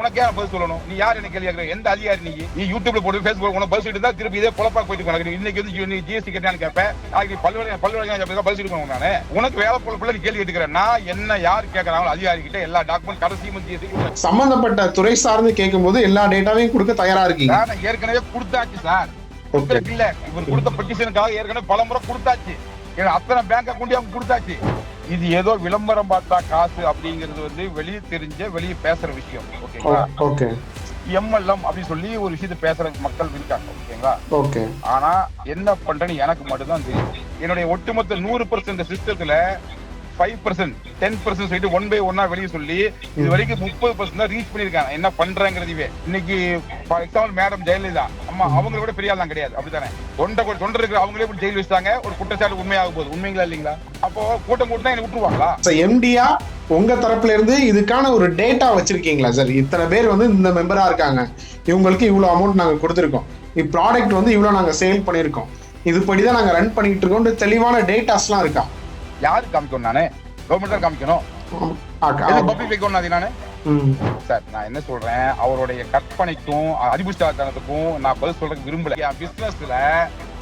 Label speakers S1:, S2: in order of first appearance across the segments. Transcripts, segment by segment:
S1: உனக்கே நான் பதில் சொல்லணும். நீ யார் எனக்கு கேள்வி எந்த அதிகாரி நீ? நீ யூடியூப்ல போட்டு ஃபேஸ்புக் உனக்கு பதில் சொல்லிட்டு தான் திருப்பி இதே பொழப்பா போயிட்டு. இன்னைக்கு வந்து நீ ஜிஎஸ்டி கேட்டான்னு கேட்பேன் நாளைக்கு நீ பல்வேறு பல்வேறு பதில் சொல்லிக்கணும் நானு. உனக்கு வேலை பொழப்புல நீ கேள்வி கேட்டுக்கிறேன் நான் என்ன யார் கேட்கறாங்களோ அதிகாரி கிட்ட எல்லா டாக்குமெண்ட் கடைசியும் ஜிஎஸ்டி
S2: சம்பந்தப்பட்ட துறை சார்ந்து கேட்கும்போது எல்லா டேட்டாவையும் கொடுக்க தயாரா இருக்கீங்க?
S1: நான் ஏற்கனவே கொடுத்தாச்சு சார். இல்ல இவர் கொடுத்த பெட்டிஷனுக்காக ஏற்கனவே பல முறை கொடுத்தாச்சு. அத்தனை பேங்க் அக்கௌண்ட் அவங்க கொடுத்தாச்சு. இது ஏதோ விளம்பரம் பார்த்தா காசு அப்படிங்கிறது வந்து வெளியே தெரிஞ்ச வெளியே பேசுற விஷயம். ஓகேங்களா?
S2: ஓகே.
S1: எம்எல்எம் அப்படின்னு சொல்லி ஒரு விஷயத்த பேசுற மக்கள் இருக்காங்க ஓகேங்களா?
S2: ஓகே.
S1: ஆனா என்ன பண்றேன்னு எனக்கு மட்டும்தான் தெரியும். என்னுடைய ஒட்டுமொத்த நூறு பர்சன்ட் சிஸ்டத்துல ஃபைவ் பர்சன்ட் டென் பர்சன்ட் சொல்லிட்டு ஒன் பை ஒன்னா வெளியே சொல்லி இது வரைக்கும் முப்பது பர்சன்ட் தான் ரீச் பண்ணிருக்காங்க என்ன பண்றேங்கிறதுவே இன்னைக்கு ஃபார் எக்ஸாம்பிள் மேடம் ஜெயலலிதா. அம்மா அவங்களை விட பெரிய ஆள் கிடையாது. அப்படித்தானே? தொண்டை கொ- தொண்டர் இருக்கிற அவங்களே இப்படி ஜெயில் வச்சாங்க ஒரு குற்றச்சாட்டு உண்மையாக போகுது. உண்மைங்களா இல்லைங்களா? அப்போ கூட்டம் கூட்டம் என்ன விட்டுருவாங்களா?
S2: எம்டியா உங்க தரப்புல இருந்து இதுக்கான ஒரு டேட்டா வச்சிருக்கீங்களா சார் இத்தனை பேர் வந்து இந்த மெம்பரா இருக்காங்க. இவங்களுக்கு இவ்வளவு அமௌண்ட் நாங்க கொடுத்துருக்கோம். ப்ராடக்ட் வந்து இவ்வளவு நாங்க சேல் பண்ணிருக்கோம் இதுபடி தான் நாங்க ரன் பண்ணிட்டு இருக்கோம். தெளிவான டேட்டாஸ்லாம் இருக்கா?
S1: யாரு காமிக்கணும் நானு? கவர்மெண்ட் தான் காமிக்கணும். பப்ளிக் வைக்கணும் அது நானு? சார் நான் என்ன சொல்றேன்? அவருடைய கற்பனைக்கும் அதிபுஷ்டாத்தனத்துக்கும் நான் பதில் சொல்றதுக்கு விரும்பல. என் பிசினஸ்ல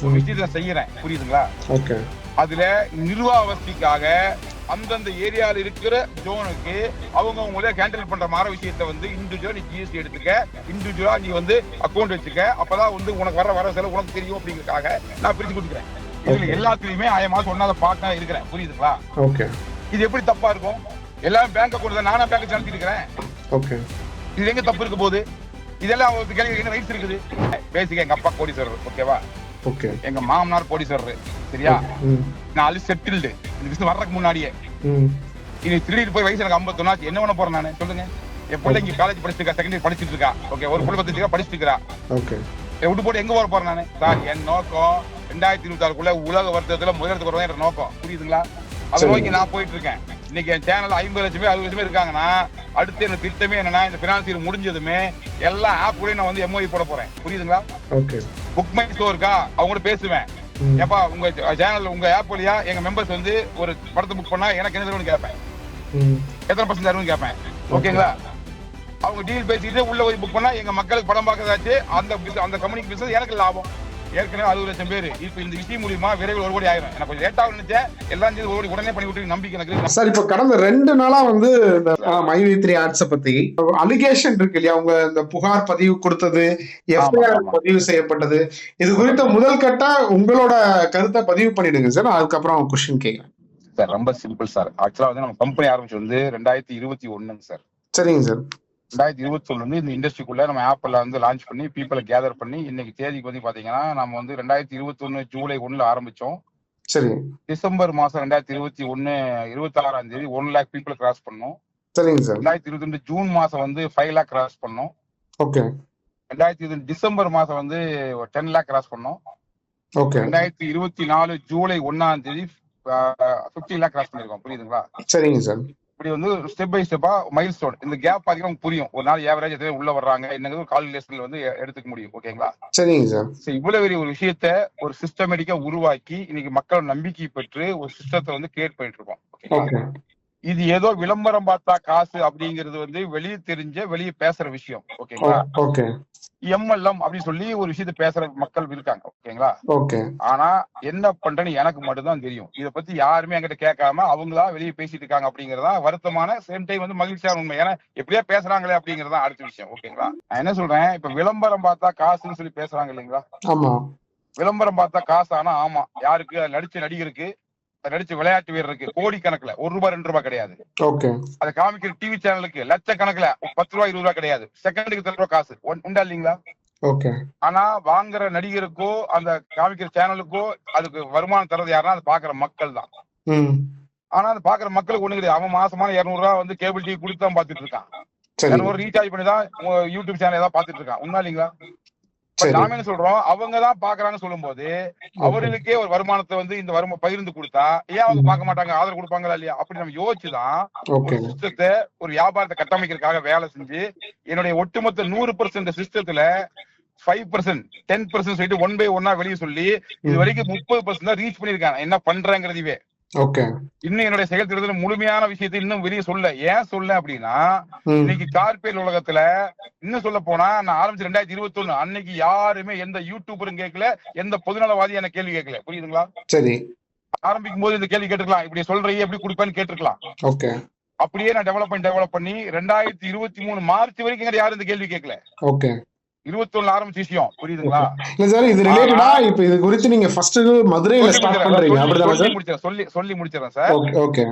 S1: ஒரு விஷயத்தை செய்யறேன். புரியுதுங்களா?
S2: ஓகே.
S1: அதுல நிர்வாகத்திற்காக அந்தந்த ஏரியால இருக்கிற ஜோனுக்கு அவங்க அவங்களே ஹேண்டில் பண்ற மாதிரி விஷயத்த வந்து இண்டிவிஜுவலா நீ ஜிஎஸ்டி எடுத்துக்க. இண்டிவிஜுவலா நீ வந்து அக்கௌண்ட் வச்சுக்க. அப்பதான் வந்து உனக்கு வர வர செலவு உனக்கு தெரியும் அப்படிங்கறதுக்காக நான் பிரிச்சு கொடுக்குறேன். இதுல எல்லாத்துலயுமே ஆயமா சொன்னாத பார்க்க இருக்கிறேன். புரியுதுங்களா?
S2: ஓகே
S1: இது எப்படி தப்பா இருக்கும்? எல்லாரும் பேங்க் அக்கௌண்ட் நானா பேங்க் நடத்திட்டு இருக்கிறேன்.
S2: ஓகே
S1: இது எங்க தப்பு இருக்க போகுது? இதெல்லாம் அவருக்கு கேள்வி என்ன ரைட்ஸ் இருக்குது பேசிக்க எங்க அப்பா கோடீஸ்வரர் ஓகேவா
S2: ஓகே
S1: எங்க மாமனார் கோடீஸ்வரர் சரியா? நாலு செட்டில்டு இந்த விஷயம் வர்றதுக்கு முன்னாடியே. இனி திருடிட்டு போய் வயசு எனக்கு ஐம்பத்தொன்னாச்சு என்ன பண்ண போறேன் நானு? சொல்லுங்க. என் பிள்ளை இங்க காலேஜ் படிச்சுட்டு இருக்கா செகண்டரி படிச்சுட்டு இருக்கா? ஓகே ஒரு பிள்ளை பத்து படிச்சுட்டு இருக்கா? விட்டு போட்டு எங்க போற போறேன் நானு? சார் என் நோக்கம் ரெண்டாயிரத்தி இருபத்தி ஆறுக்குள்ள உலக வர்த்தகத்துல முதலிடத்துக்கு வரதான் என் நோக்கம். புரியுதுங்களா? அதை. நோக்கி நான் போயிட்டு இருக்கேன் இன்னைக்கு என் சேனல் ஐம்பது லட்சம் அறுபது லட்சம் இருக்காங்கன்னா அடுத்து எனக்கு திட்டமே என்னன்னா இந்த பினான்சியல் முடிஞ்சதுமே எல்லா ஆப் கூட நான் வந்து எம்ஓஇ போட போறேன். புரியுதுங்களா? புக் மை ஸ்டோர் இருக்கா? அவங்க கூட பேசுவேன். ஏப்பா உங்க சேனல் உங்க ஆப் வழியா எங்க மெம்பர்ஸ் வந்து ஒரு படத்தை புக் பண்ணா எனக்கு என்ன கேட்பேன். எத்தனை பர்சன்ட் தருவன்னு கேட்பேன். ஓகேங்களா? அவங்க டீல் பேசிட்டு உள்ள போய் புக் பண்ணா எங்க மக்களுக்கு படம் பார்க்கறதாச்சு. அந்த அந்த கம்பெனிக்கு பிசினஸ் எனக்கு லாபம். ஏற்கனவே அறுபது லட்சம் பேர். இப்ப இந்த விஷயம் மூலியமா விரைவில் ஒரு கோடி ஆயிரும். எனக்கு கொஞ்சம் லேட்டா நினைச்சேன். எல்லாம் சேர்ந்து ஒரு கோடி உடனே பண்ணி விட்டு நம்பிக்கை எனக்கு.
S2: சார் இப்ப கடந்த ரெண்டு நாளா வந்து இந்த மைவி த்ரீ ஆட்ஸ பத்தி அலிகேஷன் இருக்கு இல்லையா? உங்க இந்த புகார் பதிவு கொடுத்தது எஃப்ஐஆர். பதிவு செய்யப்பட்டது. இது குறித்த முதல் கட்ட உங்களோட கருத்தை பதிவு பண்ணிடுங்க சார். அதுக்கப்புறம் கொஸ்டின் கேட்கிறேன்
S1: சார் ரொம்ப சிம்பிள் சார். ஆக்சுவலா வந்து நம்ம கம்பெனி ஆரம்பிச்சு வந்து ரெண்டாயிரத்தி இருபத்தி ஒண்ணுங்க சார்.
S2: சரிங்க சார்.
S1: ரெண்டாயிரத்தி இருபத்தி ஒண்ணு வந்து இந்த இண்டஸ்ட்ரிக்குள்ள நம்ம ஆப்ல வந்து லான்ச் பண்ணி பீப்பிளை கேதர் பண்ணி இன்னைக்கு தேதிக்கு வந்து பாத்தீங்கன்னா நம்ம வந்து ரெண்டாயிரத்தி இருபத்தி ஒண்ணு ஜூலை ஒண்ணுல ஆரம்பிச்சோம்.
S2: சரி.
S1: டிசம்பர் மாசம் ரெண்டாயிரத்தி இருபத்தி ஒண்ணு இருபத்தி ஆறாம் தேதி ஒன் லேக் பீப்புள் கிராஸ் பண்ணோம்.
S2: சரிங்க சார்.
S1: ரெண்டாயிரத்தி இருபத்தி ரெண்டு ஜூன் மாசம் வந்து ஃபைவ் லேக் கிராஸ் பண்ணோம்.
S2: ஓகே.
S1: ரெண்டாயிரத்தி இருபது டிசம்பர் மாசம் வந்து டென் லேக் கிராஸ் பண்ணோம்.
S2: ஓகே.
S1: ரெண்டாயிரத்தி இருபத்தி நாலு ஜூலை ஒன்னாம் தேதி பிப்டி லேக் கிராஸ் பண்ணிருக்கோம். புரியுதுங்களா?
S2: சரிங்க சார்.
S1: இப்படி வந்து ஸ்டெப் பை ஸ்டெப்பா மைல் ஸ்டோன் இந்த கேப் பாத்தீங்கன்னா உங்களுக்கு புரியும். ஒரு நாள் ஏவரேஜ் எத்தனை உள்ள வர்றாங்க. என்னங்கிறது ஒரு கால்குலேஷன்ல வந்து எடுத்துக்க முடியும். ஓகேங்களா
S2: சரிங்க சார்.
S1: இவ்வளவு பெரிய ஒரு விஷயத்த ஒரு சிஸ்டமேட்டிக்கா உருவாக்கி இன்னைக்கு மக்கள் நம்பிக்கை பெற்று ஒரு சிஸ்டத்தை வந்து கிரியேட் பண்ணிட்டு இருக்கோம். இது ஏதோ விளம்பரம் பார்த்தா காசு அப்படிங்கிறது வந்து வெளியே தெரிஞ்ச வெளியே பேசுற விஷயம். ஓகேங்களா?
S2: ஓகே.
S1: எம்எல்எம் அப்படின்னு சொல்லி ஒரு விஷயத்த பேசுற மக்கள் இருக்காங்க. ஓகேங்களா?
S2: ஓகே.
S1: ஆனா என்ன பண்றேன்னு எனக்கு மட்டும்தான் தெரியும். இத பத்தி யாருமே என்கிட்ட கேட்காம அவங்களா வெளியே பேசிட்டு இருக்காங்க அப்படிங்கறதா வருத்தமான சேம் டைம் வந்து மகிழ்ச்சியான உண்மை. ஏன்னா எப்படியா பேசுறாங்களே அப்படிங்கறதா அடுத்த விஷயம். ஓகேங்களா? நான் என்ன சொல்றேன்? இப்ப விளம்பரம் பார்த்தா காசுன்னு சொல்லி பேசுறாங்க இல்லைங்களா? விளம்பரம் பார்த்தா காசு ஆனா ஆமா. யாருக்கு? நடிச்ச நடிகருக்கு நடிச்ச விளையாட்டு வீரருக்கு கோடி கணக்குல ஒரு ரூபாய் ரெண்டு ரூபாய் கிடையாது. அதை காமிக்கிற டிவி சேனலுக்கு லட்சக்கணக்குல பத்து ரூபாய் இருபது ரூபாய் கிடையாது. செகண்டுக்கு தர ரூபாய் காசு. உண்- உண்டா இல்லைங்களா? ஆனா வாங்குற நடிகருக்கோ அந்த காமிக்கிற சேனலுக்கோ அதுக்கு வருமானம் தரது யாருன்னா அதை பாக்குற மக்கள் தான். ஆனா அதை பாக்குற மக்களுக்கு ஒண்ணு கிடையாது. அவன் மாசமான இருநூறு ரூபாய் வந்து கேபிள் டிவி கொடுத்து தான் பாத்துட்டு இருக்கான். இருநூறு ரீசார்ஜ் பண்ணி தான் யூடியூப் சேனல் ஏதாவது பாத்துட்டு இருக்கான். உண்மை இல்லைங்களா? நாம என்ன சொல்றோம்? அவங்க தான் பாக்குறாங்கன்னு சொல்லும்போது அவர்களுக்கே ஒரு வருமானத்தை வந்து இந்த வருமா பகிர்ந்து கொடுத்தா ஏன் அவங்க பார்க்க மாட்டாங்க? ஆதரவு கொடுப்பாங்களா இல்லையா? அப்படி நம்ம யோசிச்சுதான் ஒரு சிஸ்டத்தை ஒரு வியாபாரத்தை கட்டமைக்கிறதுக்காக வேலை செஞ்சு என்னுடைய ஒட்டுமொத்த நூறு பர்சன்ட் சிஸ்டத்துல ஃபைவ் பர்சன்ட் டென் பர்சன்ட் சொல்லிட்டு ஒன் பை ஒன்னா வெளியே சொல்லி இது வரைக்கும் முப்பது பர்சன்ட் தான் ரீச் பண்ணிருக்காங்க என்ன பண்றேங்கிறதுவே இன்னும் என்னுடைய செயல் திட்டத்தில் முழுமையான விஷயத்தை இன்னும் வெளியே சொல்ல. ஏன் சொல்ல அப்படின்னா இன்னைக்கு கார்பேல் உலகத்துல இன்னும் சொல்ல போனா நான் ஆரம்பிச்சு ரெண்டாயிரத்தி இருபத்தி ஒண்ணு அன்னைக்கு யாருமே எந்த யூடியூபரும் கேட்கல எந்த பொதுநலவாதி எனக்கு கேள்வி கேட்கல. புரியுதுங்களா?
S2: சரி.
S1: ஆரம்பிக்கும் போது இந்த கேள்வி கேட்டிருக்கலாம். இப்படி சொல்றீங்க எப்படி கொடுப்பேன்னு கேட்டிருக்கலாம்.
S2: ஓகே.
S1: அப்படியே நான் டெவலப் பண்ணி டெவலப் பண்ணி ரெண்டாயிரத்தி இருபத்தி மூணு மார்ச் வரைக்கும் யாரும் இந்த கேள்வி கேட்கல.
S2: ஓகே.
S1: இருபத்தி ஒண்ணுல ஆரம்பிச்ச விஷயம். புரியுதுங்களா?
S2: இல்ல சார் இது ரிலேட்டடா இப்ப இது குறித்து நீங்க ஃபர்ஸ்ட் மதுரையில
S1: சொல்லி
S2: ஸ்டார்ட்
S1: முடிச்சிடுறேன்.
S2: பண்றீங்க. அப்படிதானே
S1: சொல்லி முடிச்சிடுறேன். சொல்லி சொல்லி முடிச்சிடறேன் சார்.
S2: ஓகே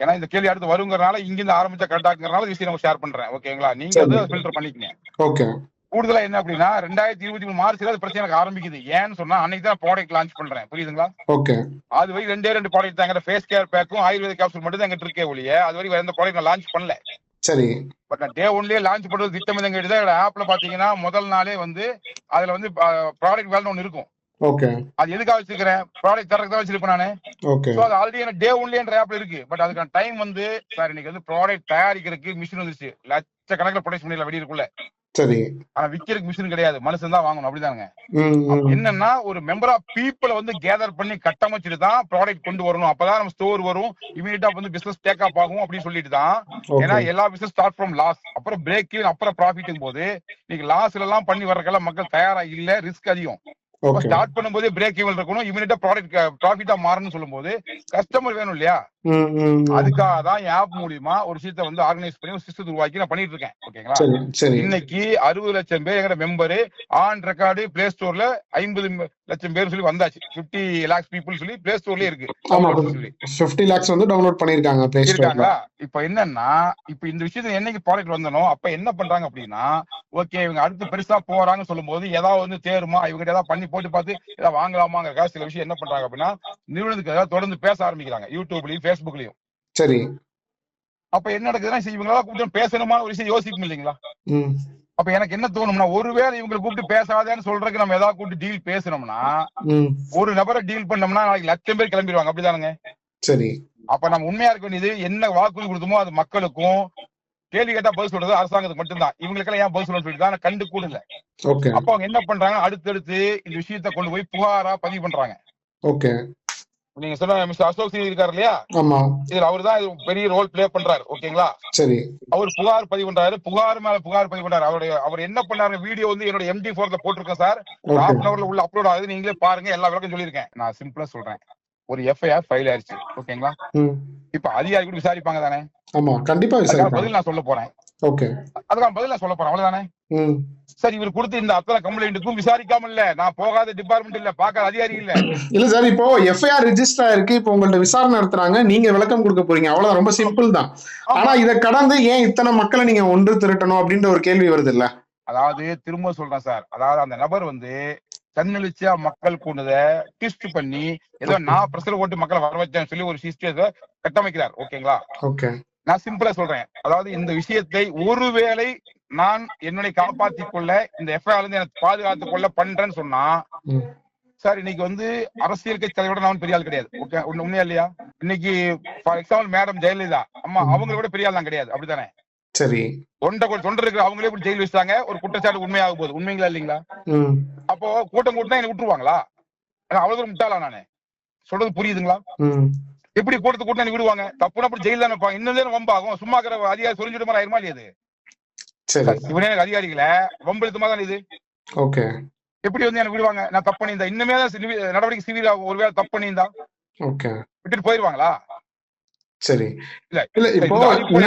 S1: ஏன்னா இந்த கேள்வி அடுத்து வருங்கிறனால இங்கிருந்து ஆரம்பிச்சா கரெக்டாங்கிறனால விஷயம் நம்ம ஷேர் பண்றேன். ஓகேங்களா? நீங்க. அதை ஃபில்டர் பண்ணிக்கங்க.
S2: ஓகே.
S1: கூடுதலா என்ன அப்படின்னா ரெண்டாயிரத்தி இருபத்தி மூணு மார்ச்ல அது பிரச்சனை எனக்கு ஆரம்பிக்குது. ஏன்னு சொன்னா அன்னைக்கு தான் ப்ராடக்ட் லான்ச் பண்றேன். புரியுதுங்களா?
S2: ஓகே.
S1: அது வரை ரெண்டே ரெண்டு ப்ராடக்ட் தாங்க ஃபேஸ் கேர் பேக்கும் ஆயுர்வேத கேப்சூல் மட்டும் தான் எங்கிட்ட இருக்கே ஒழிய அது வரை வேற எந்த ப்ராடக்ட் நான் லான்ச் பண்ணல.
S2: சரி.
S1: பட் டே ஒன்லயே லான்ச் பண்றது திட்டம் தான் ஆப்ல பாத்தீங்கன்னா முதல் நாளே வந்து அதுல வந்து ப்ராடக்ட் வேல்னு ஒன்னு இருக்கும்.
S2: ஓகே
S1: அது எதுக்காக வச்சிருக்கிறேன்? ப்ராடக்ட் தரக்கு தான் வச்சிருப்பேன் நானு.
S2: ஓகே
S1: சோ அது ஆல்ரெடி டே ஒன்லேன்ற ஆப்ல இருக்கு. பட் அதுக்கான டைம் வந்து சார் இன்னைக்கு வந்து ப்ராடக்ட் தயாரிக்கிறதுக்கு மிஷின் வந்துருச்சு. லட்சக்கணக்கில் ப்ரொடக்ஷன் பண்ணிடல வெளியிருக்குள்ள
S2: சரி.
S1: ஆனா விக்கிறதுக்கு மிஷின் கிடையாது. மனுஷன் தான் வாங்கணும். அப்படிதானுங்க. என்னன்னா ஒரு மெம்பர் ஆஃப் பீப்புளை வந்து கேதர் பண்ணி கட்டமைச்சிட்டு தான் ப்ராடக்ட் கொண்டு வரணும். அப்பதான் நம்ம ஸ்டோர் வரும். இமீடியட்டா வந்து பிசினஸ் டேக் அப் ஆகும் அப்படின்னு சொல்லிட்டு தான். ஏன்னா எல்லா பிசினஸ் ஸ்டார்ட் ஃப்ரம் லாஸ் அப்புறம் பிரேக் அப்புறம் ப்ராஃபிட்டும் போது இன்னைக்கு லாஸ்ல எல்லாம் பண்ணி வர்றதுக்கெல்லாம் மக்கள் தயாரா இல்ல ரிஸ்க் அதிகம். ஸ்டார்ட் பண்ணும்போதே பிரேக் ஈவன் இருக்கணும். இமீடியட்டா ப்ராடக்ட் ப்ராஃபிட்டா மாறணும்னு சொல்லும்போது கஸ்டமர் வேணும் இல்லையா. அதுக்காக தான் ஆப் மூலியமா ஒரு விஷயத்தை வந்து ஆர்கனைஸ் பண்ணி ஒரு சிஸ்டத்தை உருவாக்கி நான் பண்ணிட்டு இருக்கேன். ஓகேங்களா இன்னைக்கு அறுபது லட்சம் பேர் எங்க மெம்பரு ஆன் ரெக்கார்டு பிளே ஸ்டோர்ல ஐம்பது லட்சம் பேர் சொல்லி வந்தாச்சு. 50 லேக்ஸ் பீப்புள் சொல்லி பிளே ஸ்டோர்லயே இருக்கு.
S2: ஃபிஃப்டி லேக்ஸ் வந்து டவுன்லோட் பண்ணிருக்காங்க பிளே ஸ்டோர்ல
S1: இருக்காங்களா? இப்ப என்னன்னா இப்ப இந்த விஷயத்துல என்னைக்கு ப்ராடக்ட் வந்தனோ அப்ப என்ன பண்றாங்க அப்படின்னா ஓகே இவங்க அடுத்து பெருசா போறாங்கன்னு சொல்லும்போது ஏதாவது வந்து தேருமா இவங்க ஏதாவது பண்ணி போட்டு பார்த்து ஏதாவது வாங்கலாமாங்கிற சில விஷயம் என்ன பண்றாங்க அப்படின்னா நிறுவனத்துக்கு தொடர்ந்து பேச ஆரம்பிக்கிறாங்க. யூடியூப்லயும் ஃபேஸ்புக்லயும்
S2: சரி.
S1: அப்ப என்ன நடக்குதுன்னா சரி, இவங்களால கூப்பிட்டு பேசணுமான ஒரு விஷயம் யோசிக்கும் இல்லைங்களா? அப்ப எனக்கு என்ன தோணும்னா ஒருவேளை இவங்களை கூப்பிட்டு பேசாதேன்னு சொல்றதுக்கு நம்ம ஏதாவது கூப்பிட்டு டீல் பேசணும்னா ஒரு நபரை டீல் பண்ணோம்னா நாளைக்கு லட்சம் பேர் கிளம்பிடுவாங்க அப்படிதானுங்க.
S2: சரி.
S1: அப்ப நம்ம உண்மையா இருக்க வேண்டியது என்ன வாக்குறுதி கொடுத்தோமோ அது மக்களுக்கும் கேள்வி கேட்டா பதில் சொல்றது அரசாங்கத்துக்கு மட்டும்தான். இவங்களுக்கெல்லாம் ஏன் பதில் சொல்லணும்னு சொல்லிட்டு கண்டு கூட இல்ல
S2: ஓகே
S1: அப்ப அவங்க என்ன பண்றாங்க? அடுத்தடுத்து இந்த விஷயத்த கொண்டு போய் புகாரா பதிவு பண்றாங்க.
S2: ஓகே
S1: நீங்க சொன்ன மிஸ்டர் அசோக் சிங் இருக்காரு இல்லையா?
S2: ஆமா.
S1: இதுல அவர் தான் பெரிய ரோல் ப்ளே பண்றாரு ஓகேங்களா
S2: சரி.
S1: அவர் புகார் பதிவு பண்றாரு. புகார் மேல புகார் பதிவு பண்றாரு. அவருடைய அவர் என்ன பண்ணாரு வீடியோ வந்து என்னோட எம்டி போர்ல போட்டிருக்கேன் சார். ஹாஃப் அன் அவர்ல உள்ள அப்லோட் ஆகுது. நீங்களே பாருங்க. எல்லா விளக்கம் சொல்லியிருக்கேன். நான் சிம்பிளா சொல்றேன். ஒரு எஃப்ஐஆர் ஃபைல் ஆயிருச்சு. ஓகேங்களா இப்ப அதிகாரி கூட விசாரிப்பாங்க தானே?
S2: ஆமா கண்டிப்பா
S1: பதில் நான் சொல்ல போறேன்.
S2: ஓகே.
S1: அதுக்கான பதில் நான் சொல்ல போறேன். அவ்வளவுதானே? சார் இவர் கொடுத்த இந்த அத்தனை கம்ப்ளைண்ட்டுக்கும் விசாரிக்காம இல்ல. நான் போகாத டிபார்ட்மெண்ட் இல்ல. பார்க்காத அதிகாரி இல்ல.
S2: இல்ல சார் இப்போ எஃப்ஐஆர் ரெஜிஸ்டர் ஆயிருக்கு. இப்போ உங்கள்ட்ட விசாரணை நடத்துறாங்க. நீங்க விளக்கம் கொடுக்க போறீங்க. அவ்வளவுதான். ரொம்ப சிம்பிள் தான். ஆனா இத கடந்து ஏன் இத்தனை மக்களை நீங்க ஒன்று திரட்டணும் அப்படின்ற ஒரு கேள்வி வருது இல்ல?
S1: அதாவது திரும்ப சொல்றேன் சார் அதாவது அந்த நபர் வந்து தன்னெழுச்சியா மக்கள் கூண்டத ட்விஸ்ட் பண்ணி ஏதோ நான் பிரசர் ஓட்டு மக்களை வர வச்சேன்னு சொல்லி ஒரு சிஸ்டத்தை கட்டமைக்கிறார். ஓகேங்களா
S2: ஓகே
S1: நான் சிம்பிளா சொல்றேன். அதாவது இந்த விஷயத்தை ஒருவேளை நான் என்னுடைய காப்பாத்திக் கொள்ள இந்த எஃப்ஐஆர் இருந்து எனக்கு பாதுகாத்துக் கொள்ள பண்றேன்னு சொன்னா சார் இன்னைக்கு வந்து அரசியல் கட்சி தலைவரோட நான் பெரிய ஆள் கிடையாது. ஓகே உண்மை- உண்மையா இல்லையா? இன்னைக்கு ஃபார் எக்ஸாம்பிள் மேடம் ஜெயலலிதா. அம்மா அவங்களை விட பெரிய ஆள் தான் கிடையாது. அப்படித்தானே?
S2: சரி.
S1: தொண்டை தொண்டர் இருக்கிற அவங்களே இப்படி ஜெயில் வச்சாங்க ஒரு குற்றச்சாட்டு உண்மையாக போகுது. உண்மைங்களா இல்லைங்களா? அப்போ கூட்டம் கூட்டினா என்ன விட்டுருவாங்களா? அவ்வளவு முட்டாளா நானு? சொல்றது புரியுதுங்களா? எப்படி கூட்டத்தை கூட்டினா விடுவாங்க? தப்புனா அப்படி ஜெயில தானே இன்னும் வம்பாகும் சும்மா இருக்கிற அதிகாரி சொல்லிட்டு மாதிரி ஆயிருமா இல்லையா இவனே எனக்கு அதிகாரிகளை. வம்பெழுத்துமா தான் இது?
S2: ஓகே.
S1: எப்படி வந்து எனக்கு விடுவாங்க? நான் தப்பு பண்ணியிருந்தா. இன்னுமே தான் நடவடிக்கை ஆகும் ஒருவேளை தப்பு பண்ணியிருந்தா?
S2: ஓகே.
S1: விட்டுட்டு போயிருவாங்களா?
S2: சரி.
S1: இல்ல
S2: இல்ல இப்போ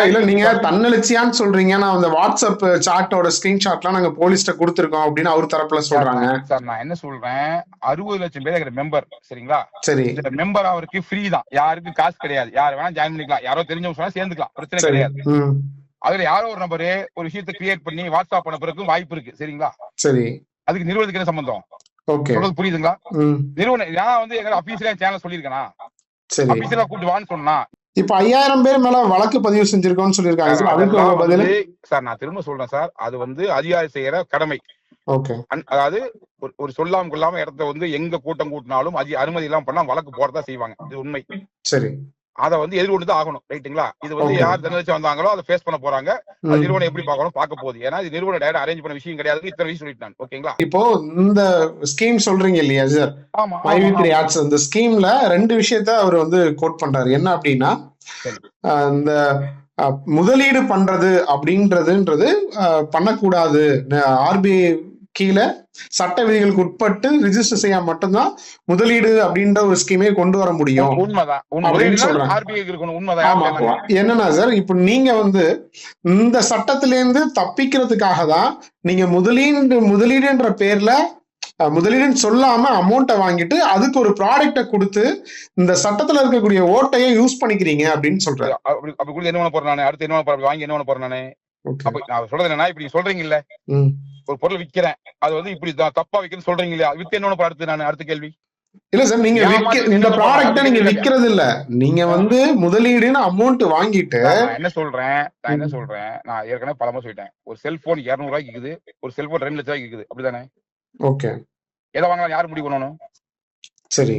S2: இல்ல, நீங்க தன்னெழுச்சியான்னு சொல்றீங்க. நான் அந்த வாட்ஸ்அப் சாட்டோட ஸ்கிரீன்ஷாட்லாம் நாங்க போலீஸ்ட கொடுத்துருக்கோம் அப்படின்னு அவர் தரப்புல சொல்றாங்க.
S1: சார் நான் என்ன சொல்றேன்? அறுபது லட்சம் பேர் இருக்கிற மெம்பர் சரிங்களா?
S2: சரி.
S1: மெம்பர் அவருக்கு ஃப்ரீ தான். யாருக்கும் காசு கிடையாது. யார் வேணா ஜாயின் பண்ணிக்கலாம். யாரோ தெரிஞ்சவங்க சொன்னா சேர்ந்துக்கலாம். பிரச்சனை கிடையாது. அதுல யாரோ ஒரு நபரு ஒரு விஷயத்தை கிரியேட் பண்ணி வாட்ஸ்அப் அனுப்புறதுக்கும் வாய்ப்பு இருக்கு சரிங்களா?
S2: சரி.
S1: அதுக்கு நிறுவனத்துக்கு என்ன சம்பந்தம்?
S2: ஓகே.
S1: சொல்றது புரியுதுங்களா? நிறுவனம் நான் வந்து எங்க அபிஷியலா சேனல் சொல்லியிருக்கேனா?
S2: சரி.
S1: அபிஷியலா கூட்டு வான்னு சொன்னா
S2: இப்ப ஐயாயிரம் பேர் மேல வழக்கு பதிவு செஞ்சிருக்கோம்னு சொல்லியிருக்காங்க. அதுக்கு பதில்?
S1: சார் நான் திரும்ப சொல்றேன் சார். அது வந்து அதிகாரி செய்யற கடமை.
S2: ஓகே.
S1: அதாவது ஒரு- ஒரு சொல்லாம கொள்ளாம இடத்த வந்து எங்க கூட்டம் கூட்டினாலும் அது அனுமதி இல்லாம பண்ணா வழக்கு போறதா செய்வாங்க. இது உண்மை.
S2: சரி.
S1: அதை வந்து எதிர்கொண்டு தான் ஆகணும் ரைட்டுங்களா? இது வந்து. யார் தன்னச்சு வந்தாங்களோ அதை ஃபேஸ் பண்ண போறாங்க. அது. நிறுவனம் எப்படி பார்க்கணும் பார்க்க போகுது. ஏன்னா இது நிறுவனம் டேரக்ட் அரேஞ்ச் பண்ண விஷயம் கிடையாது. இத்தனை விஷயம் சொல்லிட்டு நான். ஓகேங்களா?
S2: இப்போ இந்த ஸ்கீம் சொல்றீங்க இல்லையா சார்
S1: ஆமா,
S2: த்ரீ ஆர்ட்ஸ் இந்த ஸ்கீம்ல ரெண்டு விஷயத்த அவர் வந்து கோட் பண்றாரு. என்ன அப்படின்னா இந்த முதலீடு பண்றது அப்படின்றதுன்றது பண்ணக்கூடாது. ஆர்பிஐ கீழே சட்ட விதிகளுக்கு உட்பட்டு ரிஜிஸ்டர் செய்ய மட்டும்தான் முதலீடு அப்படின்ற ஒரு ஸ்கீமே கொண்டு வர முடியும். என்னன்னா சார் இப்போ நீங்க வந்து இந்த சட்டத்திலேருந்து தப்பிக்கிறதுக்காக தான் நீங்க முதலீடு முதலீடுன்ற பேர்ல முதலீடுன்னு சொல்லாம அமௌண்ட்டை வாங்கிட்டு அதுக்கு ஒரு ப்ராடக்ட்டை கொடுத்து இந்த சட்டத்துல இருக்கக்கூடிய ஓட்டையை யூஸ் பண்ணிக்கிறீங்க அப்படின்னு சொல்றாரு.
S1: அப்படி என்ன பண்ண போறேன் அடுத்து என்ன வாங்கி என்ன பண்ண போறேன் அப்ப நான் சொல்றது என்னன்னா இப்படி சொல்றீங்க இல்ல ஒரு பொருள் விக்கிறேன் அது வந்து இப்படி தப்பா விக்கிறேன்னு சொல்றீங்க இல்லையா வித்து என்ன போறேன் அடுத்து நான் அடுத்த கேள்வி.
S2: இல்ல சார் நீங்க இந்த
S1: என்ன
S2: ப்ராடக்ட்டை நீங்க? விக்கிறது இல்ல நீங்க வந்து முதலீடுன்னு அமௌண்ட் வாங்கிட்டு
S1: என்ன சொல்றேன் நான் என்ன. சொல்றேன் நான் ஏற்கனவே பலமா சொல்லிட்டேன். ஒரு செல்போன் இருநூறு ரூபாய்க்கு இருக்குது ஒரு செல்போன் ரெண்டு லட்சம் ரூபாய்க்கு இருக்குது அப்படிதானே?
S2: ஓகே.
S1: எதை வாங்கலாம் யார் முடிவு பண்ணணும்?
S2: சரி.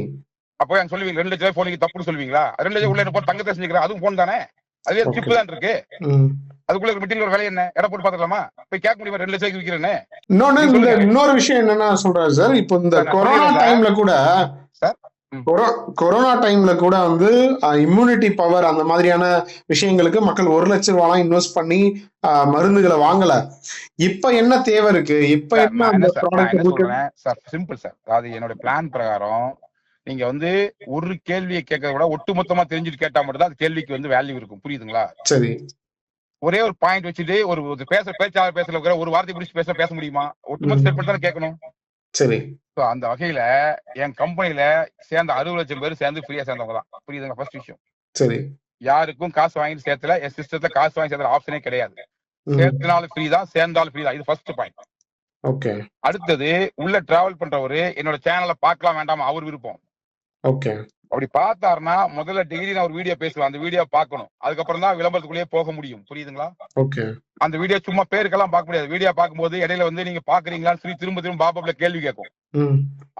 S1: அப்போ எனக்கு சொல்லுவீங்க ரெண்டு லட்சம் ரூபாய் போனுக்கு தப்புன்னு சொல்லுவீங்களா? ரெண்டு லட்சம் உள்ள என்ன போட்டு தங்கத்தை செஞ்சுக்கிறேன் அதுவும் போன் தானே? அதுவே. சிப்பு தான் இருக்கு. அதுக்குள்ள மெட்டீரியல் ஒரு விலை என்ன? போட்டு பாத்துக்கலாமா போய் கேட்க முடியுமா? ரெண்டு லட்சம் விக்கிறேன்னு.
S2: இன்னொன்னு. இன்னொரு விஷயம் என்னன்னா சொல்றாரு சார். இப்போ இந்த கொரோனா. டைம்ல கூட
S1: சார்,
S2: கொரோனா டைம்ல கூட வந்து இம்யூனிட்டி பவர் அந்த மாதிரியான விஷயங்களுக்கு மக்கள் ஒரு லட்சம் ரூபாய்லாம் இன்வெஸ்ட் பண்ணி மருந்துகளை வாங்கல. இப்ப என்ன தேவை இருக்கு? இப்ப என்ன
S1: சார் சிம்பிள் சார் அதாவது என்னோட பிளான் பிரகாரம் நீங்க வந்து ஒரு கேள்வியை கேட்கறத விட ஒட்டுமொத்தமா தெரிஞ்சுட்டு கேட்டா மட்டும் தான் அது கேள்விக்கு வந்து வேல்யூ இருக்கும். புரியுதுங்களா?
S2: சரி.
S1: ஒரே ஒரு பாயிண்ட் வச்சுட்டு ஒரு பேச பேச்சாளர் பேசல ஒரு வார்த்தை பிடிச்சி பேச பேச முடியுமா? ஒட்டுமொத்த. ஸ்டேட்மெண்ட் தானே கேட்கணும்.
S2: சரி.
S1: அந்த வகையில என் கம்பெனில சேர்ந்த அறுபது லட்சம் பேர் சேர்ந்து ஃப்ரீயா சேர்ந்தவங்க தான். புரியுதுங்களா ஃபர்ஸ்ட் விஷயம்?
S2: சரி.
S1: யாருக்கும் காசு வாங்கி சேர்த்துல என் சிஸ்டத்துல காசு வாங்கி சேர்த்துல ஆப்ஷனே கிடையாது. சேர்த்தினாலும் ஃப்ரீ தான் சேர்ந்தாலும் ஃப்ரீ தான். இது ஃபர்ஸ்ட் பாயிண்ட்
S2: ஓகே
S1: அடுத்தது உள்ள டிராவல் பண்றவரு என்னோட சேனலை பார்க்கலாம் வேண்டாமா அவர் விருப்பம்.
S2: ஓகே.
S1: அப்படி பார்த்தாருன்னா முதல்ல டெய்லி நான் ஒரு வீடியோ பேசுவேன். அந்த வீடியோ பார்க்கணும். அதுக்கப்புறம் தான் விளம்பரத்துக்குள்ளேயே போக முடியும். புரியுதுங்களா?
S2: ஓகே.
S1: அந்த வீடியோ சும்மா பேருக்கெல்லாம் பார்க்க முடியாது. வீடியோ பார்க்கும்போது இடையில வந்து நீங்க பாக்குறீங்களான்னு சொல்லி திரும்ப திரும்ப பாப்பாப்ல கேள்வி கேட்கும்.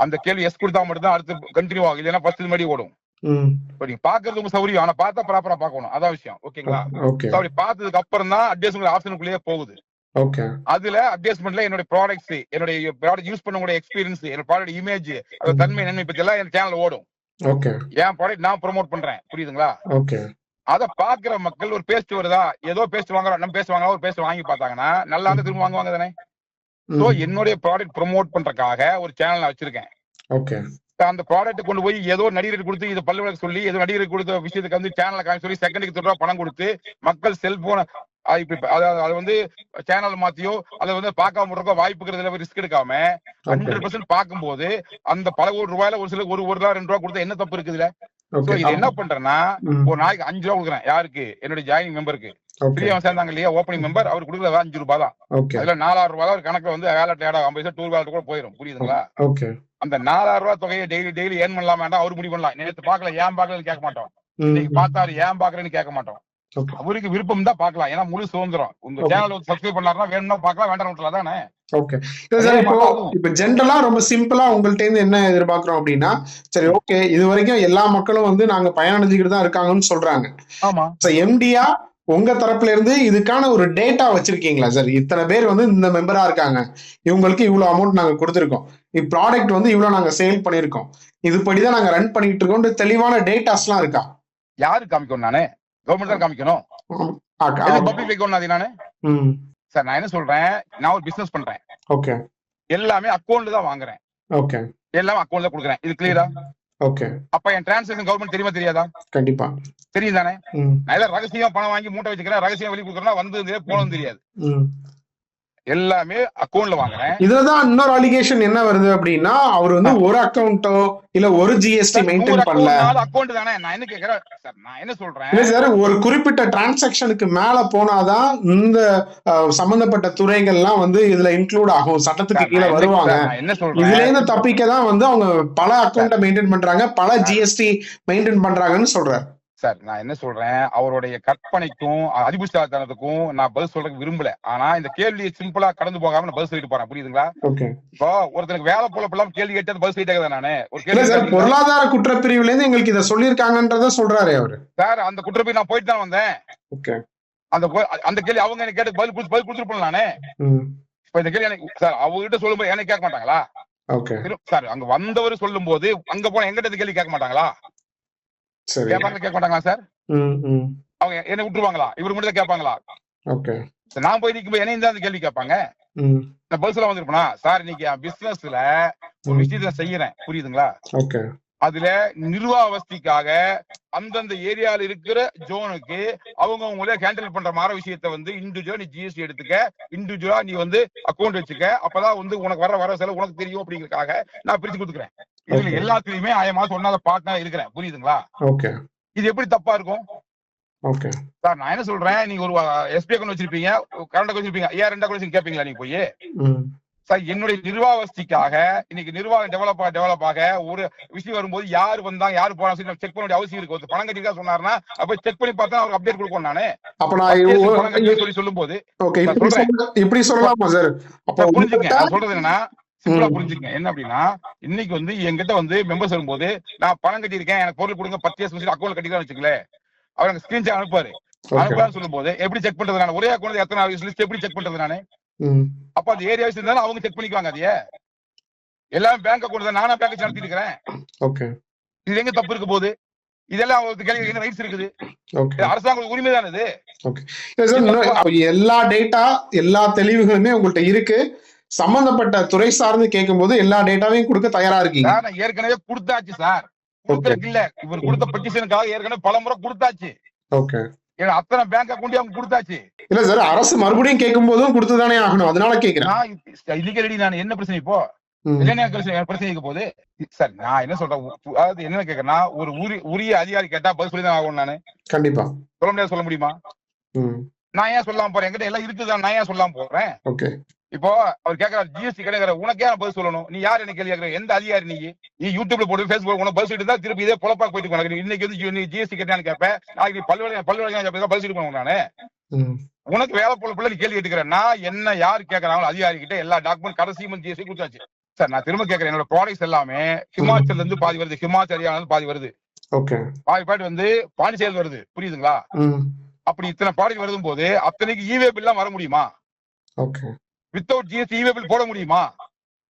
S1: அந்த கேள்வி எஸ் கொடுத்தா மட்டும் தான் அடுத்து கண்டினியூ ஆகும். இல்லைன்னா ஃபர்ஸ்ட் மாதிரி ஓடும். இப்போ நீங்க பாக்குறது உங்க சௌரியம் ஆனா பார்த்தா ப்ராப்பரா பார்க்கணும். அதான் விஷயம். ஓகேங்களா? அப்படி பார்த்ததுக்கு அப்புறம் தான் அட்ஜஸ்ட்மெண்ட் ஆப்ஷனுக்குள்ளேயே போகுது.
S2: ஓகே.
S1: அதுல அட்ஜஸ்ட்மெண்ட்ல என்னோட ப்ராடக்ட்ஸ் என்னுடைய ப்ராடக்ட் யூஸ் பண்ணக்கூடிய எக்ஸ்பீரியன்ஸ் என்னோட ப்ராடக்ட் இமேஜ் தன்மை நன்மை பத்தி எல்லாம் என் சேனல் ஓடும். என் ப்ராடக்ட் நான் ப்ரோமோட் பண்றேன். புரியுதுங்களா?
S2: ஓகே
S1: அத பாக்குற மக்கள் ஒரு பேஸ்ட் வருதா? ஏதோ பேஸ்ட் வாங்குறோம் நம்ம பேஸ்ட் வாங்குறோம் ஒரு பேஸ்ட் வாங்கி பார்த்தாங்கன்னா நல்லா இருந்து திரும்ப வாங்குவாங்க தானே? சோ என்னுடைய ப்ராடக்ட் ப்ரோமோட் பண்றதுக்காக ஒரு சேனல் நான் வச்சிருக்கேன்.
S2: ஓகே
S1: அந்த ப்ராடக்ட் கொண்டு போய் ஏதோ நடிகருக்கு கொடுத்து இதை பல்லு விளக்க சொல்லி ஏதோ நடிகருக்கு கொடுத்த விஷயத்துக்கு வந்து சேனலை காமி சொல்லி செகண்டுக்கு தொட்டு ரூபா பணம் கொடுத்து மக்கள் செல்போனை அது வந்து சேனல் மாத்தியோ அதை வந்து பார்க்காம இருக்க வாய்ப்புங்கிறதுல ரிஸ்க் எடுக்காம ஹண்ட்ரட் பர்சன்ட் பார்க்கும்போது அந்த பல கோடி ரூபாயில ஒரு சில ஒரு ஒரு ரூபா ரெண்டு ரூபா கொடுத்தா என்ன தப்பு இருக்குதுல? இது என்ன பண்றேன்னா ஒரு நாளைக்கு அஞ்சு ரூபா கொடுக்குறேன் யாருக்கு? என்னுடைய ஜாயினிங் மெம்பருக்கு ஃப்ரீயா சேர்ந்தாங்க இல்லையா? ஓப்பனிங் மெம்பர் அவர் கொடுக்குறது அஞ்சு ரூபாய் தான் அதுல நாலாயிரம் ரூபாய் தான் ஒரு கணக்குல வந்து வேலட் ஏடா ஐம்பது பைசா டூர் வேலட் கூட போயிடும் புரியுதுங்களா? அந்த நாலாயிரம் ரூபாய் தொகையை டெய்லி டெய்லி ஏன் பண்ணலாம் வேண்டாம்? அவர் முடிவு பண்ணலாம். நேத்து பார்க்கல ஏன் பார்க்கலன்னு கேட்க மாட்டோம். இன்னைக்கு பார்த்தாரு ஏன் பாக்குறேன்னு கேட்க மாட்டோம். அவருக்கு விருப்பம் தான் பார்க்கலாம். ஏன்னா முழு சுதந்திரம். உங்க. சேனல் சப்ஸ்கிரைப் பண்ணாருன்னா வேணும்னா பார்க்கலாம் வேண்டாம் விட்டுலாம் தானே?
S2: ஓகே சார் இப்போ இப்போ ஜென்ரலா ரொம்ப சிம்பிளா உங்கள்ட்ட இருந்து என்ன எதிர்பார்க்கிறோம் அப்படின்னா சரி ஓகே இது வரைக்கும் எல்லா மக்களும் வந்து நாங்க பயனடைஞ்சுக்கிட்டு தான் இருக்காங்கன்னு சொல்றாங்க.
S1: ஆமா.
S2: எம்டியா உங்க தரப்புல இருந்து இதுக்கான ஒரு டேட்டா வச்சிருக்கீங்களா சார் இத்தனை பேர் வந்து இந்த மெம்பரா இருக்காங்க. இவங்களுக்கு இவ்வளவு அமௌண்ட் நாங்க கொடுத்துருக்கோம். ப்ராடக்ட் வந்து இவ்வளவு நாங்க சேல் பண்ணிருக்கோம் இதுபடிதான் நாங்க ரன் பண்ணிட்டு இருக்கோம் தெளிவான டேட்டாஸ்லாம் இருக்கா?
S1: யாரு காமிக்கணும் நானு? கவர்மெண்ட் தான் காமிக்கணும். பப்ளிக் வைக்கணும் நானு? சார் நான் என்ன சொல்றேன்? நான் ஒரு பிசினஸ் பண்றேன்.
S2: ஓகே
S1: எல்லாமே அக்கௌண்ட்ல தான் வாங்குறேன்.
S2: ஓகே
S1: எல்லாமே அக்கௌண்ட்ல கொடுக்குறேன். இது கிளியரா
S2: ஓகே
S1: அப்ப என் டிரான்சாக்ஷன் கவர்மெண்ட் தெரியுமா தெரியாதா?
S2: கண்டிப்பா.
S1: தெரியும் தானே? நான் ரகசியமா பணம் வாங்கி மூட்டை வச்சுக்கிறேன் ரகசியம் வெளியே கொடுக்குறேன்னா வந்து போனதும் தெரியாது. எல்லாமே அக்கௌண்ட்ல வாங்குறேன்.
S2: இதுலதான் இன்னொரு அலிகேஷன் என்ன வருது அப்படின்னா அவர் வந்து ஒரு அக்கௌண்ட்டோ இல்ல ஒரு ஜிஎஸ்டி மெயின்டைன் பண்ணல.
S1: அக்கௌண்ட் தானே? நான் என்ன கேக்குறேன்? சார் நான் என்ன சொல்றேன்?
S2: இல்ல சார் ஒரு குறிப்பிட்ட டிரான்சாக்ஷனுக்கு மேல போனாதான் இந்த சம்பந்தப்பட்ட துறைகள்லாம் வந்து இதுல இன்க்ளூட் ஆகும். சட்டத்துக்கு கீழே வருவாங்க.
S1: என்ன சொல்றேன்?
S2: இதுல இருந்து தப்பிக்க தான் வந்து அவங்க பல அக்கௌண்ட்டை மெயின்டைன் பண்றாங்க பல ஜிஎஸ்டி மெயின்டைன் பண்றாங்கன்னு சொல்றாரு.
S1: சார் நான் என்ன சொல்றேன்? அவருடைய கற்பனைக்கும் அதிபுஷ்டாத்தனத்துக்கும் நான் பதில் சொல்றதுக்கு விரும்பல. ஆனா இந்த கேள்வியை சிம்பிளா கடந்து போகாம நான் பதில் சொல்லிட்டு போறேன். புரியுதுங்களா? இப்போ ஒருத்தனுக்கு வேலை போல இல்லாம கேள்வி கேட்டது பதில் சொல்லிட்டே நானு ஒரு கேள்வி
S2: பொருளாதார குற்றப்பிரிவுல இருந்து எங்களுக்கு இதை சொல்லியிருக்காங்கன்றத சொல்றாரு அவரு.
S1: சார் அந்த குற்றப்பை நான் போயிட்டு தான் வந்தேன். அந்த அந்த கேள்வி அவங்க எனக்கு கேட்டு பதில் பதில் கொடுத்துருப்பேன் நானு. இப்ப இந்த கேள்வி எனக்கு சார் அவங்ககிட்ட சொல்லும்போது எனக்கு கேட்க மாட்டாங்களா? சார் அங்க வந்தவர் சொல்லும் போது அங்க போன எங்கிட்ட கேள்வி கேட்க மாட்டாங்களா?
S2: சரி
S1: கேட்பாங்க கேட்க மாட்டாங்களா சார் அவங்க என்ன விட்டுருவாங்களா? இவர் மட்டும் கேட்பாங்களா?
S2: ஓகே.
S1: நான் போய் நிற்கும் தான் அந்த கேள்வி கேட்பாங்க. நான் பதில் சொல்ல வந்திருப்பேனா? சார் இன்னைக்கு என் பிசினஸ்ல ஒரு. விஷயத்த செய்யறேன் புரியுதுங்களா?
S2: ஓகே.
S1: அதுல நிர்வாகவஸ்திக்காக அந்தந்த ஏரியால இருக்கிற ஜோனுக்கு அவங்க அவங்களே ஹேண்டில் பண்ற மாதிரி விஷயத்த வந்து இண்டிவிஜுவலா நீ ஜிஎஸ்டி எடுத்துக்க. இண்டிவிஜுவலா நீ வந்து அக்கௌண்ட் வச்சுக்க. அப்பதான் வந்து உனக்கு வர வர செலவு உனக்கு தெரியும் அப்படிங்கறதுக்காக நான் பிரிச்சு கொடுத்துக்கிறேன். இதுல. எல்லாத்துலயுமே ஆயமா சொன்னாத பார்ட்னா இருக்கிறேன். புரியுதுங்களா?
S2: ஓகே
S1: இது எப்படி தப்பா இருக்கும்?
S2: ஓகே
S1: சார் நான் என்ன சொல்றேன்? நீங்க ஒரு எஸ்பி அக்கௌண்ட் வச்சிருப்பீங்க. கரண்ட் வச்சிருப்பீங்க. ஏன் ரெண்டு அக்கௌண்ட் கேட்பீங்களா நீங்க போய்? சார் என்னுடைய நிர்வாகஸ்திக்காக இன்னைக்கு நிர்வாகம் டெவலப் டெவலப் ஆக ஒரு விஷயம் வரும்போது யார் வந்தாங்க யார் போனா செக் பண்ண அவசியம் இருக்கு. பணம் கட்டிருக்கா சொன்னாருன்னா அப்ப செக் பண்ணி பார்த்தா அவருக்கு அப்டேட் கொடுக்கும் நானு.
S2: அப்ப நான்
S1: சொல்லி சொல்லும் போது
S2: இப்படி சொல்லலாமா சார்?
S1: நான் சொல்றது என்னன்னா சிம்பிளா
S2: ம்.
S1: புரிஞ்சுக்கங்க என்ன அப்படின்னா இன்னைக்கு வந்து என்கிட்ட வந்து மெம்பர்ஸ் வரும்போது நான் பணம் கட்டியிருக்கேன். எனக்கு பொருள் கொடுங்க. பத்து இயர்ஸ் அக்கௌண்ட் கட்டிக்கலாம் வச்சுக்கல அவர் எனக்கு ஸ்கிரீன்ஷாட் அனுப்புவாரு.
S2: ஓகே.
S1: அனுப்பலாம்னு சொல்லும் போது எப்படி செக் பண்றது நான்? ஒரே அக்கௌண்ட் எத்தனை லிஸ்ட் எப்படி செக் பண்றது நானு? அப்ப அந்த ஏரியா வச்சு இருந்தாலும் அவங்க செக் பண்ணிக்குவாங்க அதையே. எல்லாமே பேங்க் அக்கௌண்ட் தான். நானா பேங்க் நடத்திட்டு இருக்கிறேன்
S2: ஓகே.
S1: இது எங்க தப்பு இருக்க போகுது? இதெல்லாம் அவங்களுக்கு கேள்வி ரைட்ஸ் இருக்குது? அரசாங்க உரிமை தானே இது?
S2: எல்லா டேட்டா எல்லா தெளிவுகளுமே உங்கள்ட்ட இருக்கு. சம்பந்தப்பட்ட துறை சார்ந்து கேட்கும்போது எல்லா டேட்டாவையும் கொடுக்க தயாரா இருக்கீங்க.
S1: நான் ஏற்கனவே கொடுத்தாச்சு சார். கொடுக்கறதுக்கு இல்ல. இவர் கொடுத்த பெட்டிஷனுக்காக ஏற்கனவே பல முறை கொடுத்தாச்சு.
S2: ஓகே.
S1: அத்தனை பேங்க் அக்கௌண்ட் அவங்க கொடுத்தாச்சு.
S2: இல்ல சார் அரசு மறுபடியும் கேட்கும் போதும் கொடுத்துதானே ஆகணும். அதனால கேக்குறேன்.
S1: ரெடி நான் என்ன பிரச்சனை இப்போ?
S2: ம்,
S1: இல்லைன்னா எனக்கு பிரச்சனை எனக்கு பிரச்சனை இருக்க போகுது? சார் நான் என்ன சொல்றேன்? அதாவது என்ன கேக்குறேன்னா ஒரு உரி- உரிய அதிகாரி கேட்டா பதில் சொல்லி தான் ஆகணும் நானு.
S2: கண்டிப்பா.
S1: சொல்ல முடியாது சொல்ல முடியுமா? நான் ஏன் சொல்லாம போறேன்? என்கிட்ட எல்லாம் இருக்குதான் நான் ஏன் சொல்லாம போறேன்?
S2: ஓகே.
S1: இப்போ அவர் கேக்குறாரு ஜிஎஸ்டி கிடைக்கிற உனக்கே நான் பதில் சொல்லணும்? நீ யார் என்ன கேள்வி கேட்கற எந்த அதிகாரி நீ? நீ யூடியூப்ல போட்டு ஃபேஸ்புக் உனக்கு பதில் சொல்லிட்டு இருந்தா திருப்பி இதே பொழப்பா போயிட்டு உனக்கு இன்னைக்கு வந்து நீ ஜிஎஸ்டி கேட்டான்னு கேட்பேன் நாளைக்கு நீ பல்வேறு பல்வேறு பதில் சொல்லிட்டு போனோம் நானு. உனக்கு வேலை போல பிள்ளை கேள்வி கேட்டுக்கிறேன். நான் என்ன யார் கேட்கறாங்களோ அதிகாரி கிட்ட எல்லா டாக்குமெண்ட் கடைசி மந்த் ஜிஎஸ்டி கொடுத்தாச்சு. சார் நான் திரும்ப கேட்கறேன் என்னோட ப்ராடக்ட்ஸ் எல்லாமே ஹிமாச்சல்ல இருந்து பாதி வருது. ஹிமாச்சல் ஹரியானால இருந்து பாதி வருது.
S2: ஓகே.
S1: பாதி பாட்டு வந்து பாண்டிச்சேரி வருது. புரியுதுங்களா? அப்படி இத்தனை ப்ராடக்ட் வருதும் போது அத்தனைக்கு இவே பில்லாம் வர முடியுமா?
S2: ஓகே.
S1: வித்தவுட் ஜிஎஸ்டி பில் போட முடியுமா?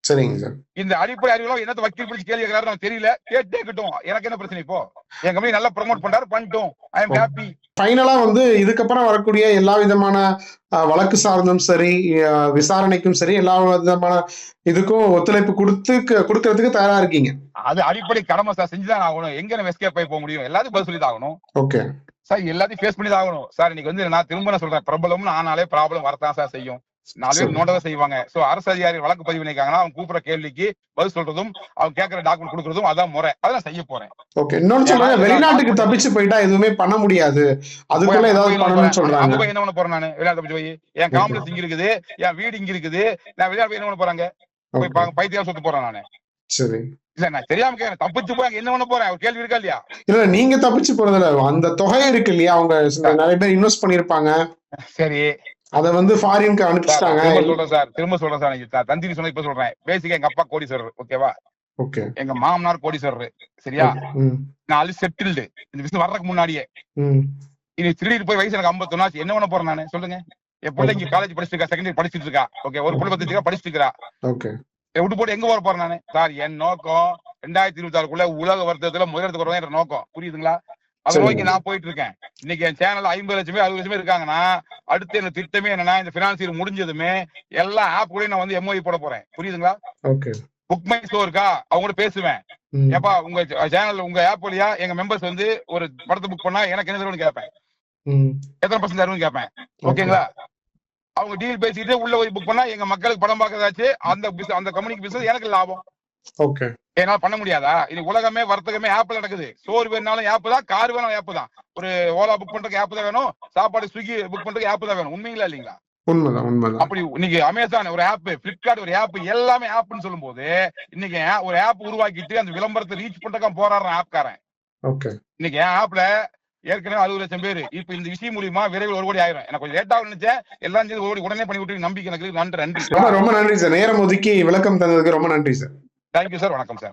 S2: சரிங்க சார்.
S1: இந்த அடிப்படை அறிவுலாம் என்னத்த வக்கீல் பிடிச்சி கேள்வி கேட்கறாரு நமக்கு தெரியல. கேட்டே இருக்கட்டும். எனக்கு என்ன பிரச்சனை இப்போ? என் கம்பெனி நல்லா ப்ரமோட் பண்றாரு பண்ணிட்டோம். ஐ எம் ஹாப்பி
S2: ஃபைனலா வந்து இதுக்கப்புறம் வரக்கூடிய எல்லா விதமான வழக்கு சார்ந்தும் சரி விசாரணைக்கும் சரி எல்லா விதமான இதுக்கும் ஒத்துழைப்பு கொடுத்து கொடுக்கறதுக்கு தயாரா இருக்கீங்க.
S1: அது அடிப்படை கடமை சார். செஞ்சுதான் ஆகணும். எங்க நம்ம எஸ்கேப் ஆகி போக முடியும்? எல்லாத்தையும் பதில் சொல்லி தான் ஆகணும்.
S2: ஓகே.
S1: சார் எல்லாத்தையும் ஃபேஸ் பண்ணி தான் ஆகணும். சார் இன்னைக்கு வந்து நான் திரும்ப நான் சொல்றேன். ப்ராப்ளம்னு ஆனாலே ப்ராப்ளம் வரத்தான் சார் செய்யும். நாலு பேர். நோட்டதான் செய்வாங்க. சோ அரசு அதிகாரி வழக்கு பதிவு பண்ணிருக்காங்கன்னா அவங்க கூப்பிடுற கேள்விக்கு பதில் சொல்றதும் அவங்க கேட்கற டாக்குமெண்ட் கொடுக்கறதும் அதான் முறை. அதை நான் செய்ய போறேன்.
S2: ஓகே இன்னொன்னு சொல்றாங்க வெளிநாட்டுக்கு தப்பிச்சு போயிட்டா எதுவுமே பண்ண முடியாது. அதுக்குள்ள ஏதாவது பண்ணணும்னு
S1: அங்க
S2: சொல்றாங்க.
S1: போய் என்ன பண்ண போறேன் நானு? வெளிநாட்டு போய். என் காம்ப்ளெக்ஸ் இங்க இருக்குது. என் வீடு இங்க இருக்குது. நான் வெளிநாட்டு போய் என்ன பண்ண போறாங்க? போய் பைத்தியம் சுத்த போறேன் நானு.
S2: சரி.
S1: இல்ல நான் தெரியாம கேட்கறேன் தப்பிச்சு போய் என்ன பண்ண போறேன்? ஒரு கேள்வி இருக்கா இல்லையா?
S2: இல்ல நீங்க தப்பிச்சு போறதுல அந்த தொகை இருக்கு இல்லையா? அவங்க நிறைய பேர் இன்வெஸ்ட் பண்ணிருப்பாங்க
S1: சரி.
S2: அத வந்து ஃபாரின்க்கு அனுப்பிச்சிட்டாங்க.
S1: திரும்ப சொல்றேன் சார். திரும்ப சொல்றேன் சார் நான் தந்திரி சொன்ன இப்ப சொல்றேன். பேசிக்கா எங்க அப்பா கோடீஸ்வரர் ஓகேவா
S2: ஓகே
S1: எங்க மாமனார் கோடீஸ்வரர் சரியா? நாலு செட்டில்டு இந்த விஷயம் வர்றதுக்கு முன்னாடியே. இனி திருடிட்டு போய் வயசு எனக்கு ஐம்பத்தொன்னு ஆச்சு. என்ன பண்ண போறேன் நானு? சொல்லுங்க. என் பிள்ளை இங்க காலேஜ் படிச்சுட்டு இருக்கா செகண்டரி படிச்சுட்டு இருக்கா? ஓகே ஒரு பிள்ளை பத்து படிச்சுட்டு இருக்கா?
S2: ஓகே
S1: விட்டு போட்டு எங்க போற போறேன் நானு? சார் என் நோக்கம் ரெண்டாயிரத்தி இருபத்தி ஆறுக்குள்ள உலக வர்த்தகத்துல முதலிடத்துக்கு வரணும் என்ற நோக்கம். புரியுதுங்களா? அதை. நோக்கி நான் போயிட்டு இருக்கேன் இன்னைக்கு என் சேனல் ஐம்பது லட்சம் அறுபது லட்சம் இருக்காங்கன்னா அடுத்து என்ன திட்டமே என்னன்னா இந்த பினான்சியர் முடிஞ்சதுமே எல்லா ஆப் கூட நான் வந்து எம்ஓஇ போட போறேன். புரியுதுங்களா? புக் மை ஸ்டோர் இருக்கா? அவங்க கூட பேசுவேன். ஏப்பா உங்க சேனல் உங்க ஆப் வழியா எங்க மெம்பர்ஸ் வந்து ஒரு படத்தை புக் பண்ணா எனக்கு என்ன தரும்னு கேட்பேன் எத்தனை பர்சன்ட் தரும்னு கேட்பேன் ஓகேங்களா? அவங்க டீல் பேசிட்டு உள்ள போய் புக் பண்ணா எங்க மக்களுக்கு படம் பார்க்கறதாச்சு அந்த அந்த கம்பெனிக்கு பிசினஸ் எனக்கு லாபம்.
S2: ஓகே.
S1: என்னால பண்ண முடியாதா? இது உலகமே வர்த்தகமே ஆப்ல நடக்குது. சோறு வேணாலும் ஆப் தான் கார் வேணாலும் ஆப் தான். ஒரு ஓலா புக் பண்றதுக்கு ஆப் தான் வேணும் சாப்பாடு ஸ்விக்கி புக் பண்றதுக்கு ஆப் தான் வேணும். உண்மைங்களா இல்லைங்களா?
S2: உண்மைதான் உண்மைதான்.
S1: அப்படி இன்னைக்கு அமேசான் ஒரு ஆப் பிளிப்கார்ட் ஒரு ஆப் எல்லாமே ஆப்னு சொல்லும்போது இன்னைக்கு ஒரு ஆப் உருவாக்கிட்டு அந்த விளம்பரத்தை ரீச் பண்றதுக்கு போராடுற ஆப்காரன்
S2: ஓகே
S1: இன்னைக்கு ஆப்ல ஏற்கனவே அறுபது லட்சம் பேர். இப்ப இந்த விஷயம் மூலியமா விரைவில் ஒரு கோடி ஆயிரும். எனக்கு கொஞ்சம் லேட் ஆகும் நினைச்சேன். எல்லாம் சேர்ந்து ஒரு கோடி உடனே பண்ணி விட்டு நம்பிக்கை எனக்கு. நன்றி நன்றி.
S2: ரொம்ப நன்றி சார். நேரம் ஒதுக்கி விளக்கம் தந்ததுக்கு ரொம்ப நன்றி சார்.
S1: தேங்க்யூ சார் வணக்கம் சார்